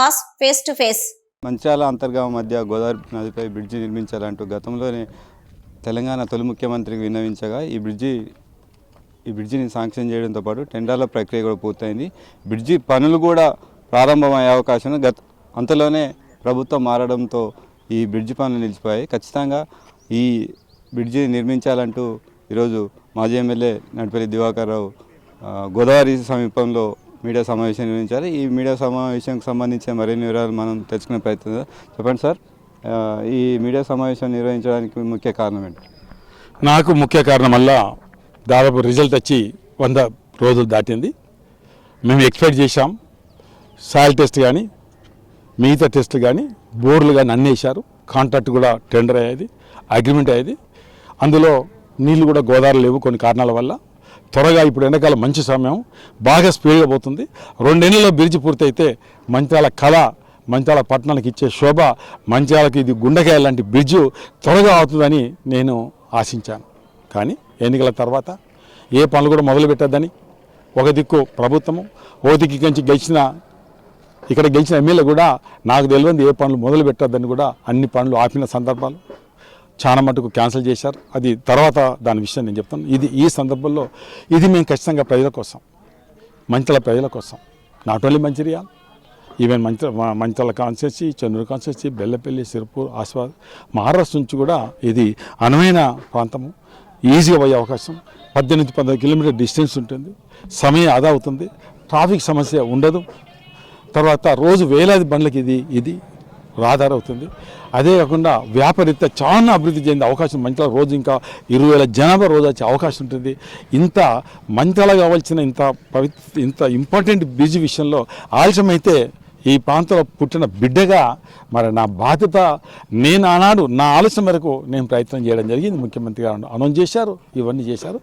Boss face to face. Manchala Antargaon మధ్య గోదావరి నదిపై bridge నిర్మించాలంటూ గతంలోనే తెలంగాణ తొలి ముఖ్యమంత్రికి విన్నవించగా ఈ బ్రిడ్జి ఈ బ్రిడ్జిని శాంక్షన్ చేయడంతో పాటు టెండర్ల ప్రక్రియ కూడా పూర్తయింది. బ్రిడ్జి పనులు కూడా ప్రారంభమయ్యే అవకాశం గత అంతలోనే ప్రభుత్వం మారడంతో ఈ బ్రిడ్జి పనులు నిలిచిపోయాయి. ఖచ్చితంగా ఈ బ్రిడ్జి నిర్మించాలంటూ ఈరోజు మాజీ ఎమ్మెల్యే నడిపల్లి దివాకర్ రావు గోదావరి సమీపంలో మీడియా సమావేశం నిర్వహించారు ఈ మీడియా సమావేశంకి సంబంధించిన మరిన్ని వివరాలు మనం తెలుసుకునే ప్రయత్నం చెప్పండి సార్ ఈ మీడియా సమావేశం నిర్వహించడానికి ముఖ్య కారణం ఏంటి? నాకు ముఖ్య కారణం వల్ల దాదాపు రిజల్ట్ వచ్చి వంద రోజులు దాటింది. మేము ఎక్స్పెక్ట్ చేశాం సాయిల్ టెస్ట్ కానీ మిగతా టెస్ట్ కానీ బోర్లు కానీ అన్నీ వేశారు. కాంట్రాక్ట్ కూడా టెండర్ అయ్యేది అగ్రిమెంట్ అయ్యేది. అందులో నీళ్ళు కూడా గోదావరి లేవు కొన్ని కారణాల వల్ల. త్వరగా ఇప్పుడు ఎండాకాలం మంచి సమయం బాగా స్పీడ్గా పోతుంది. రెండేళ్ళలో బ్రిడ్జ్ పూర్తయితే మంచాల కళ మంచాల పట్టణానికి ఇచ్చే శోభ మంచాలకి ఇది గుండెకాయ లాంటి బ్రిడ్జ్ త్వరగా అవుతుందని నేను ఆశించాను. కానీ ఎన్నికల తర్వాత ఏ పనులు కూడా మొదలు పెట్టద్దని ఒక దిక్కు ప్రభుత్వము ఓ దిక్కు నుంచి గెలిచిన ఇక్కడ గెలిచిన ఎమ్మెల్యే కూడా నాకు తెలియదు ఏ పనులు మొదలు పెట్టద్దని కూడా అన్ని పనులు ఆపిన సందర్భాలు. చాలా మటుకు క్యాన్సిల్ చేశారు. అది తర్వాత దాని విషయం నేను చెప్తాను. ఇది ఈ సందర్భంలో ఇది మేము ఖచ్చితంగా ప్రజల కోసం మంచిల ప్రజల కోసం. నాట్ ఓన్లీ మంచిర్యాల ఈవెన్ మంచి మంచాల కాన్స్టెన్సీ చెన్నూరు కాన్స్టెన్సీ బెల్లపల్లి సిరుపూర్ ఆస్వాద్ మహారాష్ట్ర నుంచి కూడా ఇది అనువైన ప్రాంతము. ఈజీగా పోయే అవకాశం. పద్దెనిమిది పంతొమ్మిది కిలోమీటర్ డిస్టెన్స్ ఉంటుంది. సమయం ఆదా అవుతుంది. ట్రాఫిక్ సమస్య ఉండదు. తర్వాత రోజు వేలాది బండ్లకి ఇది ఇది రాధారవుతుంది అదే కాకుండా వ్యాపారీత్యా చాలా అభివృద్ధి చెందే అవకాశం మంచిగా రోజు ఇంకా ఇరవై వేల జనాభా రోజు వచ్చే అవకాశం ఉంటుంది. ఇంత మంచాల కావాల్సిన ఇంత పవిత్ర ఇంత ఇంపార్టెంట్ బిజీ విషయంలో ఆలస్యమైతే ఈ ప్రాంతంలో పుట్టిన బిడ్డగా మరి నా బాధ్యత నేను ఆనాడు నా ఆలస్యం మేరకు నేను ప్రయత్నం చేయడం జరిగింది. ముఖ్యమంత్రి గారు అనౌన్స్ చేశారు ఇవన్నీ చేశారు.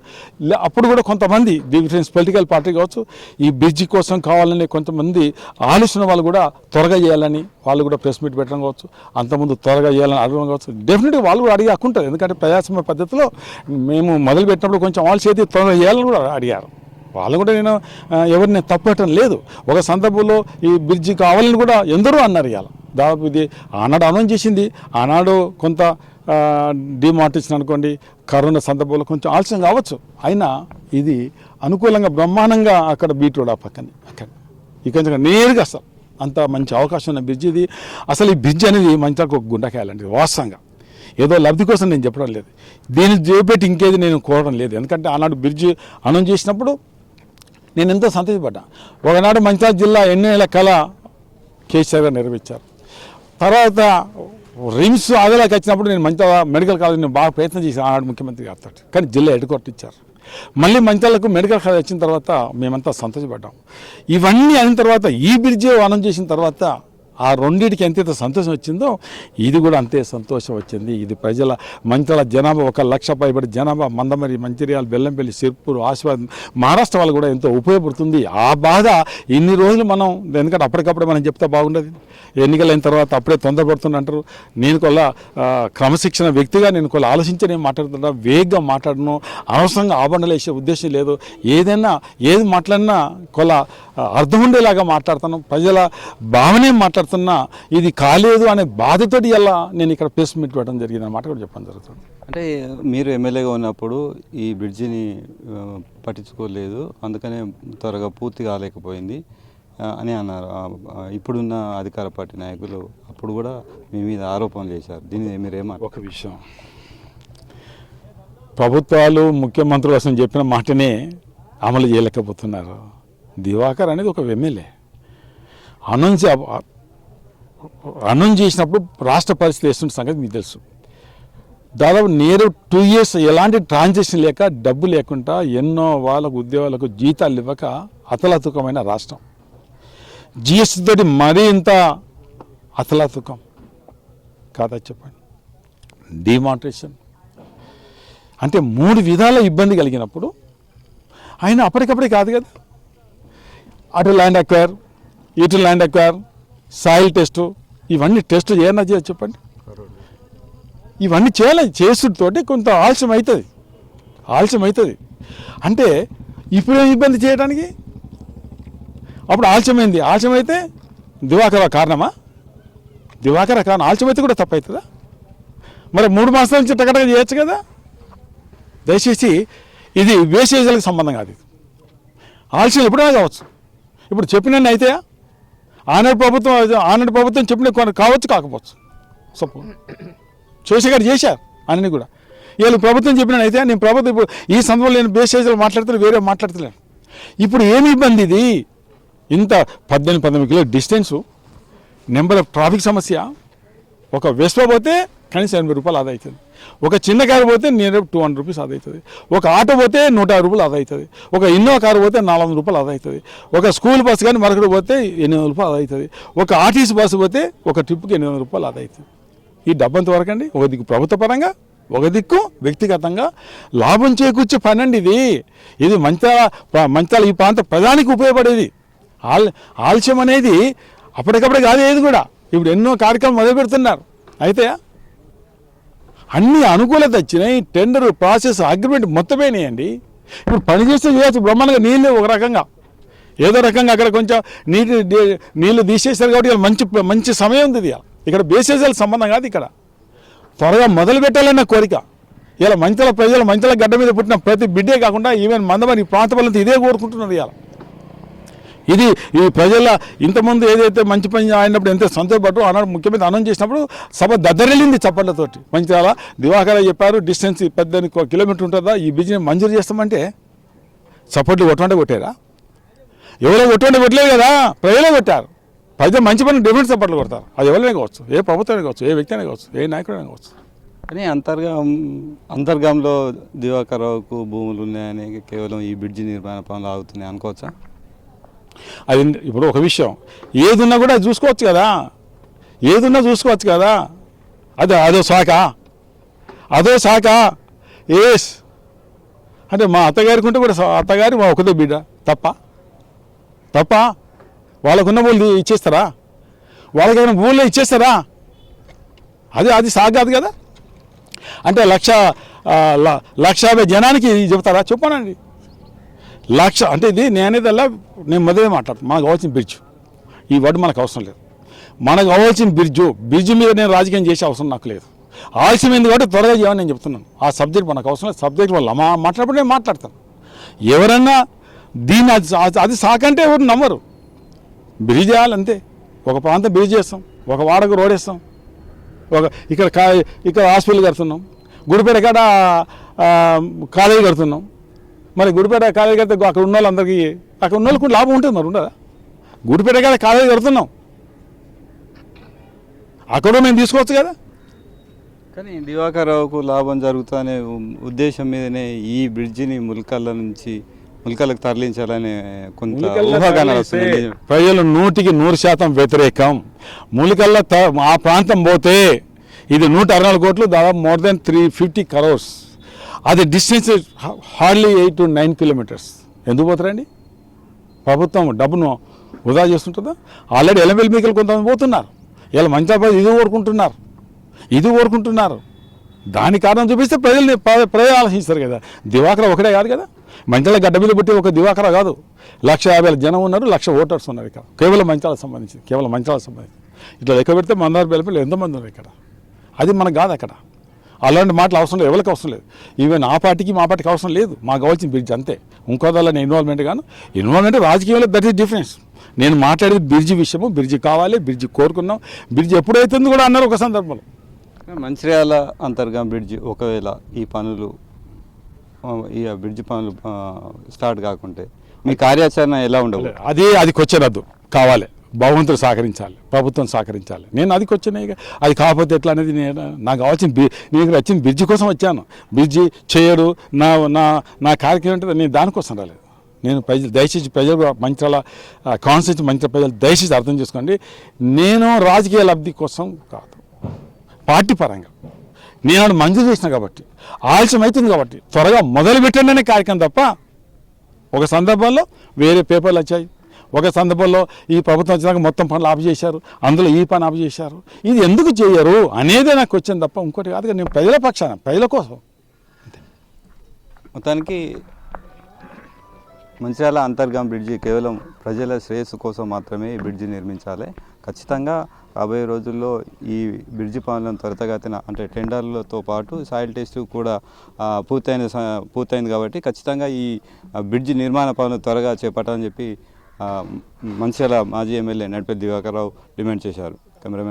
అప్పుడు కూడా కొంతమంది డిఫరెన్స్ పొలిటికల్ పార్టీ కావచ్చు ఈ బ్రిడ్జి కోసం కావాలని కొంతమంది ఆలోచన వాళ్ళు కూడా త్వరగా చేయాలని వాళ్ళు కూడా ప్రెస్ మీట్ పెట్టడం కావచ్చు అంతకుముందు త్వరగా చేయాలని అడగడం కావచ్చు. డెఫినెట్గా వాళ్ళు కూడా అడిగి హక్కుంటారు ఎందుకంటే ప్రజాస్వామ్య పద్ధతిలో మేము మొదలు పెట్టినప్పుడు కొంచెం వాళ్ళు చేతి త్వరగా చేయాలని కూడా అడిగారు. వాళ్ళు కూడా నేను ఎవరిని తప్పటం లేదు. ఒక సందర్భంలో ఈ బ్రిడ్జి కావాలని కూడా ఎందరో అన్నారు ఇవాళ. దాదాపు ఇది ఆనాడు అనౌన్స్ చేసింది. ఆనాడు కొంత డిమార్టేషన్ అనుకోండి కరోనా సందర్భంలో కొంచెం ఆలస్యం కావచ్చు. అయినా ఇది అనుకూలంగా బ్రహ్మాండంగా అక్కడ బీట్ రోడ్ ఆ పక్కనే. అక్కడ. ఇక నేరుగా అసలు అంత మంచి అవకాశం ఉన్న బ్రిడ్జ్ ఇది. అసలు ఈ బ్రిడ్జ్ అనేది మంచిగా ఒక గుండకాయాలండి వాస్తవంగా. ఏదో లబ్ధి కోసం నేను చెప్పడం లేదు. దీన్ని చేపెట్టి ఇంకేది నేను కోరడం లేదు. ఎందుకంటే ఆనాడు బ్రిడ్జ్ అనౌన్స్ చేసినప్పుడు నేను ఎంతో సంతోషపడ్డా. ఒకనాడు మంచిర్యాల జిల్లా ఎన్నేళ్ళ కళ కేసీఆర్ గారు నెరవేర్చారు తర్వాత రిమ్స్ ఆదాలకు వచ్చినప్పుడు నేను మంచిర్యాల మెడికల్ కాలేజ్ నేను బాగా ప్రయత్నం చేశాను. ఆనాడు ముఖ్యమంత్రి గారితో కానీ జిల్లా ఎడుకొట్టు ఇచ్చారు. మళ్ళీ మంచాలకు మెడికల్ కాలేజ్ వచ్చిన తర్వాత మేమంతా సంతోషపడ్డాం. ఇవన్నీ అయిన తర్వాత ఈ బ్రిడ్జ్ అనౌన్స్ చేసిన తర్వాత ఆ రెండింటికి ఎంతైతే సంతోషం వచ్చిందో ఇది కూడా అంతే సంతోషం వచ్చింది. ఇది ప్రజల మంచిల జనాభా ఒక లక్ష పైబడి జనాభా మందమరి మంచిర్యాల బెల్లంపల్లి సిర్పూర్ ఆశీర్వాద్ మహారాష్ట్ర వాళ్ళు కూడా ఎంతో ఉపయోగపడుతుంది. ఆ బాధ ఇన్ని రోజులు మనం ఎందుకంటే అప్పటికప్పుడే మనం చెప్తే బాగుండదు. ఎన్నికలైన తర్వాత అప్పుడే తొందరపడుతుంది అంటారు. నేను కొల్ల క్రమశిక్షణ వ్యక్తిగా నేను కొల్ల ఆలోచించి నేను మాట్లాడుతున్నా వేగంగా మాట్లాడను అనవసరంగా ఆబండలు వేసే ఉద్దేశం లేదు. ఏదైనా ఏది మాట్లాడినా కొల్ల అర్థం ఉండేలాగా మాట్లాడతాను ప్రజల భావనే మాట్లాడుతున్నా ఇది కాలేదు అనే బాధతోటి ఎలా నేను ఇక్కడ ప్రెస్ మీట్ పెట్టడం జరిగింది అన్నమాట కూడా చెప్పడం జరుగుతుంది. అంటే మీరు ఎమ్మెల్యేగా ఉన్నప్పుడు ఈ బ్రిడ్జిని పట్టించుకోలేదు. అందుకనే త్వరగా పూర్తి కాలేకపోయింది అని అన్నారు. ఇప్పుడున్న అధికార పార్టీ నాయకులు అప్పుడు కూడా మీ మీద ఆరోపణలు చేశారు. దీన్ని మీరేమన్నారు ఒక విషయం. ప్రభుత్వాలు ముఖ్యమంత్రులు అసలు చెప్పిన మాటనే అమలు చేయలేకపోతున్నారు. దివాకర్ అనేది ఒక ఎమ్మెల్యే. అనౌన్స్ అనౌన్స్ చేసినప్పుడు రాష్ట్ర పరిస్థితి వేస్తున్న సంగతి మీకు తెలుసు. దాదాపు నేరు టూ ఇయర్స్ ఎలాంటి ట్రాన్సాక్షన్ లేక డబ్బు లేకుండా ఎన్నో వాళ్ళకు ఉద్యోగాలకు జీతాలు ఇవ్వక అతలతుకమైన రాష్ట్రం. జిఎస్టీ తోటి మరీ ఇంత అతలతుకం. కాదా చెప్పండి? డిమాంట్రేషన్ అంటే మూడు విధాల ఇబ్బంది కలిగినప్పుడు ఆయన అప్పటికప్పుడే కాదు కదా. అటు ల్యాండ్ అక్వైర్ ఇటు ల్యాండ్ అక్వైర్ సాయిల్ టెస్టు ఇవన్నీ టెస్ట్ ఏమన్నా చెప్పండి. ఇవన్నీ చేయాలి చేసుడితోటి కొంత ఆలస్యం అవుతుంది. ఆలస్యం అవుతుంది. అంటే ఇప్పుడు ఇబ్బంది చేయడానికి? అప్పుడు ఆలస్యమైంది. ఆలస్యం అయితే దివాకర కారణమా? దివాకర కారణం ఆలస్యమైతే కూడా తప్పు అవుతుందా మరి మూడు మాసాల నుంచి టకటక చేయొచ్చు కదా? దయచేసి ఇది వేసేజలకు సంబంధం కాదు ఆలస్యం ఎప్పుడైనా కావచ్చు. ఇప్పుడు చెప్పినన్ను అయితే ఆనాడు ప్రభుత్వం ఆనాడు ప్రభుత్వం చెప్పిన కావచ్చు కాకపోవచ్చు. సపో చూసే గారు చేశారు అన్నీ కూడా. వీళ్ళు ప్రభుత్వం చెప్పిన అయితే నేను ప్రభుత్వం ఇప్పుడు ఈ సందర్భంలో నేను బేసేజ్లో మాట్లాడుతున్నా వేరే మాట్లాడుతున్నాను ఇప్పుడు ఏమి ఇబ్బంది ఇది? ఇంత పద్దెనిమిది పంతొమ్మిది kilo distance number of traffic సమస్య. ఒక వేస్ట్లో పోతే కనీసం ఎనభై రూపాయలు ఆదా అవుతుంది. ఒక చిన్న కారు పోతే నేను టూ హండ్రెడ్ రూపీస్ ఆదా అవుతుంది. ఒక ఆటో పోతే నూట యాభై రూపాయలు ఆదా అవుతుంది. ఒక ఇన్నోవా కారు పోతే నాలుగు వందల రూపాయలు ఆదా అవుతుంది. ఒక స్కూల్ బస్సు కానీ మరొకటి పోతే ఎనిమిది వందల రూపాయలు ఆదా అవుతుంది. ఒక ఆర్టీసీ బస్సు పోతే ఒక ట్రిప్కి ఎనిమిది వందల రూపాయలు ఆదా అవుతుంది. ఈ డబ్బంత వరకు అండి ఒక దిక్కు ప్రభుత్వ పరంగా ఒక దిక్కు వ్యక్తిగతంగా లాభం చేకూర్చే పని అండి ఇది ఇది మంచాల మంచాల ఈ ప్రాంత ప్రధానికి ఉపయోగపడేది. ఆల్ ఆలస్యం అనేది అప్పటికప్పుడు కాదు ఏది కూడా. ఇప్పుడు ఎన్నో కార్యక్రమాలు మొదలు పెడుతున్నారు అయితే అన్ని అనుకూలత వచ్చినాయి టెండర్ ప్రాసెస్ అగ్రిమెంట్ మొత్తమేనాయండి ఇప్పుడు పని చేస్తే చేయొచ్చు. బ్రహ్మాండంగా నీళ్ళు ఒక రకంగా. ఏదో రకంగా అక్కడ కొంచెం నీటి నీళ్ళు నీళ్ళు తీసేశారు కాబట్టి మంచి మంచి సమయం ఉంది ఇది ఇక్కడ బేసేసాల సంబంధం కాదు ఇక్కడ. త్వరగా మొదలు పెట్టాలన్న కోరిక. ఇలా మంచాల ప్రజలు మంచాల గడ్డ మీద పుట్టిన ప్రతి బిడ్డే కాకుండా ఈవెన్ మందమని ఈ ప్రాంత వాళ్ళంతా ఇదే కోరుకుంటున్నారు ఇలా ఇది ఈ ప్రజల ఇంతకుముందు ఏదైతే మంచి పని అయినప్పుడు ఎంత సంతోషపడ్డు ఆనాడు ముఖ్యమంత్రి అనౌన్స్ చేసినప్పుడు సభ దద్దరెళ్ళింది చప్పట్లతోటి. మంచిర్యాల దివాకర చెప్పారు డిస్టెన్స్ పెద్ద కిలోమీటర్ ఉంటుందా? ఈ బిజినెస్ మంజూరు చేస్తామంటే చప్పట్లు కొట్టమంటే కొట్టారా? ఎవరో కొట్టమంటే కొట్టలేదు కదా ప్రజలే కొట్టారు. ప్రజలు మంచి పని డిఫరెంట్ చప్పట్లు కొడతారు. అది ఎవరైనా కావచ్చు ఏ ప్రభుత్వమే కావచ్చు ఏ వ్యక్తి అయినా కావచ్చు ఏ నాయకుడైనా కావచ్చు. కానీ అంతర్గం అంతర్గంలో దివాకరావుకు భూములు ఉన్నాయని కేవలం ఈ బ్రిడ్జి నిర్మాణ పనులు ఆగుతున్నాయి అనుకోవచ్చా? అది ఇప్పుడు ఒక విషయం. ఏదున్నా కూడా చూసుకోవచ్చు కదా. ఏదున్నా చూసుకోవచ్చు కదా. అది అదో శాఖ. అదో శాఖ. ఏస్ అంటే మా అత్తగారికి ఉంటే కూడా అత్తగారి మా ఒకదే బిడ్డ. తప్ప. తప్ప. వాళ్ళకున్న భూములు ఇచ్చేస్తారా? వాళ్ళకైనా భూములు ఇచ్చేస్తారా? అది అది సాగు కాదు కదా. అంటే లక్ష ల- లక్ష యాభై జనానికి చెప్తారా? చెప్పానండి. లక్ష అంటే ఇది నేనేదల్లా నేను మొదలే మాట్లాడుతాను మనకు కావాల్సిన బ్రిడ్జ్ ఈ వర్డ్ మనకు అవసరం లేదు. మనకు కావాల్సిన బ్రిడ్జు బ్రిడ్జ్ మీద నేను రాజకీయం చేసే అవసరం నాకు లేదు. ఆలస్యమైంది కాబట్టి త్వరగా చేయమని నేను చెప్తున్నాను. ఆ సబ్జెక్ట్ మనకు అవసరం లేదు. సబ్జెక్ట్ వల్ల మా మాట్లాడినప్పుడు నేను మాట్లాడతాను. ఎవరన్నా దీన్ని అది అది సాకంటే ఎవరు నమ్మరు. బ్రిడ్జ్ చేయాలంతే ఒక ప్రాంతం బ్రిడ్జ్ చేస్తాం. ఒక వాడకు రోడ్ వేస్తాం. ఒక ఇక్కడ కా ఇక్కడ హాస్పిటల్ కడుతున్నాం. గుడిపేట కాడ కాలేజీ కడుతున్నాం. మరి గుడిపేట కాలేజీ కడితే అక్కడ ఉన్న వాళ్ళందరికీ అక్కడ ఉన్న వాళ్ళకి లాభం ఉంటుంది మరి ఉండదా? గుడిపేట కాడ కాలేజీ కడుతున్నాం. అక్కడ మేము తీసుకోవచ్చు కదా? కానీ దివాకరావుకు లాభం జరుగుతుందనే ఉద్దేశం మీదనే ఈ బ్రిడ్జిని ముల్కల్ల నుంచి ముల్కలకు తరలించాలనే కొంత ఊహాగానాలు వస్తున్నాయి. నిజం. ప్రజలు నూటికి నూరు శాతం వ్యతిరేకం. మూలికల్లా త- ఆ ప్రాంతం పోతే ఇది నూట అరవై నాలుగు కోట్లు దాదాపు more than three fifty crores. అది distance hardly eight to nine kilometres. ఎందుకు పోతారండి? ప్రభుత్వం డబ్బును వృధా చేస్తుంటుందా? ఆల్రెడీ ఎలమెల్ మీకలు కొంతమంది పోతున్నారు. ఇలా మంచి ఇది కోరుకుంటున్నారు. ఇది కోరుకుంటున్నారు. దాని కారణం చూపిస్తే ప్రజల్ని ప్ర- ప్రజలు ఆలోచిస్తారు కదా. దివాకర ఒకటే కాదు కదా. మంచాల గడ్డ మీద పెట్టి ఒక దివాకర కాదు. లక్ష యాభై వేల జనం ఉన్నారు లక్ష ఓటర్స్ ఉన్నారు ఇక్కడ. కేవలం మంచాలకు సంబంధించి కేవలం మంచాలకు సంబంధించి ఇట్లా లెక్క పెడితే మందారు పిల్లలు ఎంతమంది ఉన్నారు ఇక్కడ? అది మనకు కాదు అక్కడ. అలాంటి మాటలు అవసరం లేదు ఎవరికి అవసరం లేదు. ఈవెన్ ఆ పార్టీకి మా పార్టీకి అవసరం లేదు. మాకు కావాల్సిన బ్రిడ్జ్ అంతే. ఇంకో దాని ఇన్వాల్వ్మెంట్ గాను ఇన్వాల్వ్మెంట్ రాజకీయంలో దట్ ఈస్ డిఫరెన్స్ నేను మాట్లాడేది బ్రిడ్జి విషయము బ్రిడ్జి కావాలి బ్రిడ్జి కోరుకున్నాం. బ్రిడ్జి ఎప్పుడైతుందో కూడా అన్నారు ఒక సందర్భంలో. మంచిర్యాల అంతర్గం బ్రిడ్జ్ ఒకవేళ ఈ పనులు ఈ బ్రిడ్జ్ పనులు స్టార్ట్ కాకుంటే మీ కార్యాచరణ ఎలా ఉండవు అది అది కొచ్చరద్దు కావాలి. భగవంతుడు సహకరించాలి ప్రభుత్వం సహకరించాలి. నేను అది కొచ్చిన అది కాకపోతే ఎట్లా అనేది నేను నాకు కావాల్సిన బి నేను వచ్చిన బ్రిడ్జి కోసం వచ్చాను. బ్రిడ్జి చేయడు నా నా నా కార్యక్రమం ఏంటో నేను దానికోసం రాలేదు. నేను ప్రజలు దయచేసి ప్రజలు మంచిల కాన్స్టిట్యూన్సీ మంచి ప్రజలు దయచేసి అర్థం చేసుకోండి. నేను రాజకీయ లబ్ధి కోసం కాదు. పార్టీ పరంగా. నేను మంజూరు చేసిన కాబట్టి ఆలస్యం అవుతుంది కాబట్టి త్వరగా మొదలు పెట్టండి అనే కార్యక్రమం తప్ప ఒక సందర్భంలో వేరే పేపర్లు వచ్చాయి. ఒక సందర్భంలో ఈ ప్రభుత్వం వచ్చినాక మొత్తం పనులు ఆపు చేశారు అందులో ఈ పని ఆపు చేశారు. ఇది ఎందుకు చేయరు అనేదే నాకు వచ్చింది తప్ప ఇంకోటి కాదు నేను ప్రజల పక్షాన ప్రజల కోసం. మొత్తానికి మంచిర్యాల అంతర్గాం బ్రిడ్జి కేవలం ప్రజల శ్రేయస్సు కోసం మాత్రమే ఈ బ్రిడ్జి నిర్మించాలి. ఖచ్చితంగా రాబోయే రోజుల్లో ఈ బ్రిడ్జి పనులను త్వరితగతిన అంటే టెండర్లతో పాటు సాయిల్ టెస్ట్ కూడా పూర్తయిన స- పూర్తయింది కాబట్టి ఖచ్చితంగా ఈ బ్రిడ్జి నిర్మాణ పనులు త్వరగా చేపట్టాలని చెప్పి మంచిర్యాల మాజీ ఎమ్మెల్యే నడిపే దివాకర్ రావు డిమాండ్ చేశారు. కెమెరామెన్